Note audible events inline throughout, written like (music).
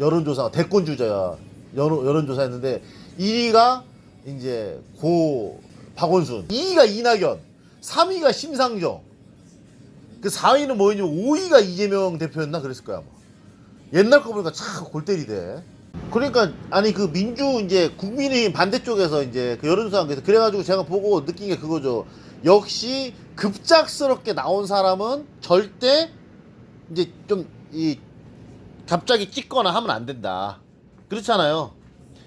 여론조사 대권 주자야 여론 여론조사 했는데 1위가 이제 고 박원순, 2위가 이낙연, 3위가 심상정, 그 4위는 뭐였냐면 5위가 이재명 대표였나 그랬을 거야 아마. 옛날 거 보니까 참 골 때리대. 그러니까 아니 그 민주 이제 국민의 반대쪽에서 이제 그 여론조사 그래서 그래가지고 제가 보고 느낀 게 그거죠. 역시 급작스럽게 나온 사람은 절대 이제 좀이 갑자기 찍거나 하면 안 된다. 그렇잖아요.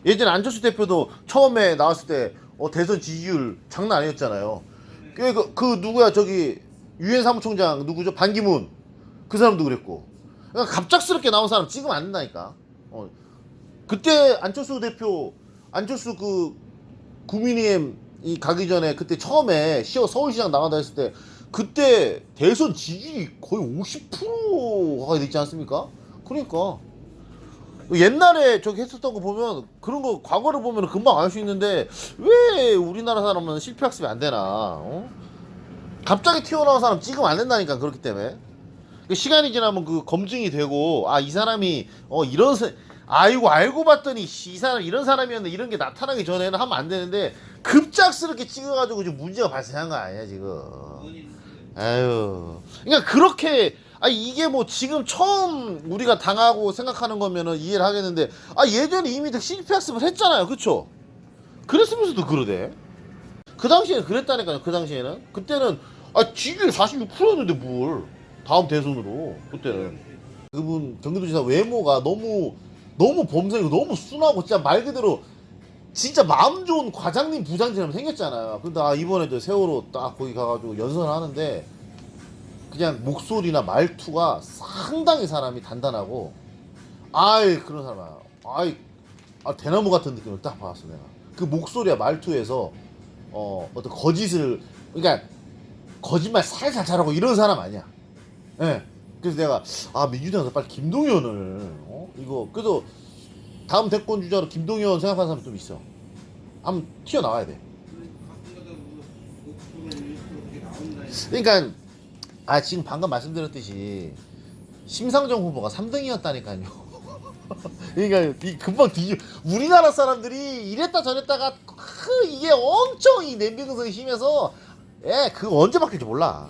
예전에 안철수 대표도 처음에 나왔을 때 어, 대선 지지율 장난 아니었잖아요. 그, 그, 그 누구야 저기 유엔 사무총장 누구죠? 반기문 그 사람도 그랬고. 그러니까 갑작스럽게 나온 사람 찍으면 안 된다니까. 어. 그때 안철수 대표 안철수 그 국민의힘 이 가기 전에 그때 처음에 시어 서울시장 나간다 했을 때 그때 대선 지지율이 거의 50%가 되지 않습니까? 그러니까 옛날에 저기 했었던 거 보면 그런 거 과거를 보면 금방 알 수 있는데 왜 우리나라 사람은 실패 학습이 안 되나? 어? 갑자기 튀어나온 사람 찍으면 안 된다니까 그렇기 때문에 그 시간이 지나면 그 검증이 되고 아 이 사람이 어 이런 사- 아이고 알고 봤더니 씨, 이 사람 이런 사람이었네 이런 게 나타나기 전에는 하면 안 되는데 급작스럽게 찍어가지고 지금 문제가 발생한 거 아니야 지금 아유 그러니까 그렇게 아 이게 뭐 지금 처음 우리가 당하고 생각하는 거면은 이해를 하겠는데 아 예전에 이미 다 실패 학습을 했잖아요. 그쵸? 그랬으면서도 그러대. 그 당시에는 그랬다니까요 그 당시에는. 그때는 아 지지율 46%였는데 뭘. 다음 대선으로 그때는. 그분 경기도지사 외모가 너무 너무 범상이고 너무 순하고 진짜 말 그대로 진짜 마음 좋은 과장님 부장처럼 생겼잖아요. 근데 아 이번에도 세월호 딱 거기 가가지고 연설하는데 그냥 목소리나 말투가 상당히 사람이 단단하고 아이 그런 사람 아이 아 대나무 같은 느낌을 딱 받았어 내가 그 목소리와 말투에서 어 어떤 거짓을 그러니까 거짓말 살살 잘하고 이런 사람 아니야. 예. 그래서 내가 아 민주당에서 빨리 김동연을 어 이거 그래도 다음 대권 주자로 김동연 생각하는 사람 좀 있어. 한번 튀어 나와야 돼. 그러니까 아 지금 방금 말씀드렸듯이 심상정 후보가 3등이었다니까요. (laughs) 그러니까 이 금방 뒤집 우리나라 사람들이 이랬다 저랬다가 그 이게 엄청 이 냄비근성이 심해서 예 그거 언제 바뀔지 몰라.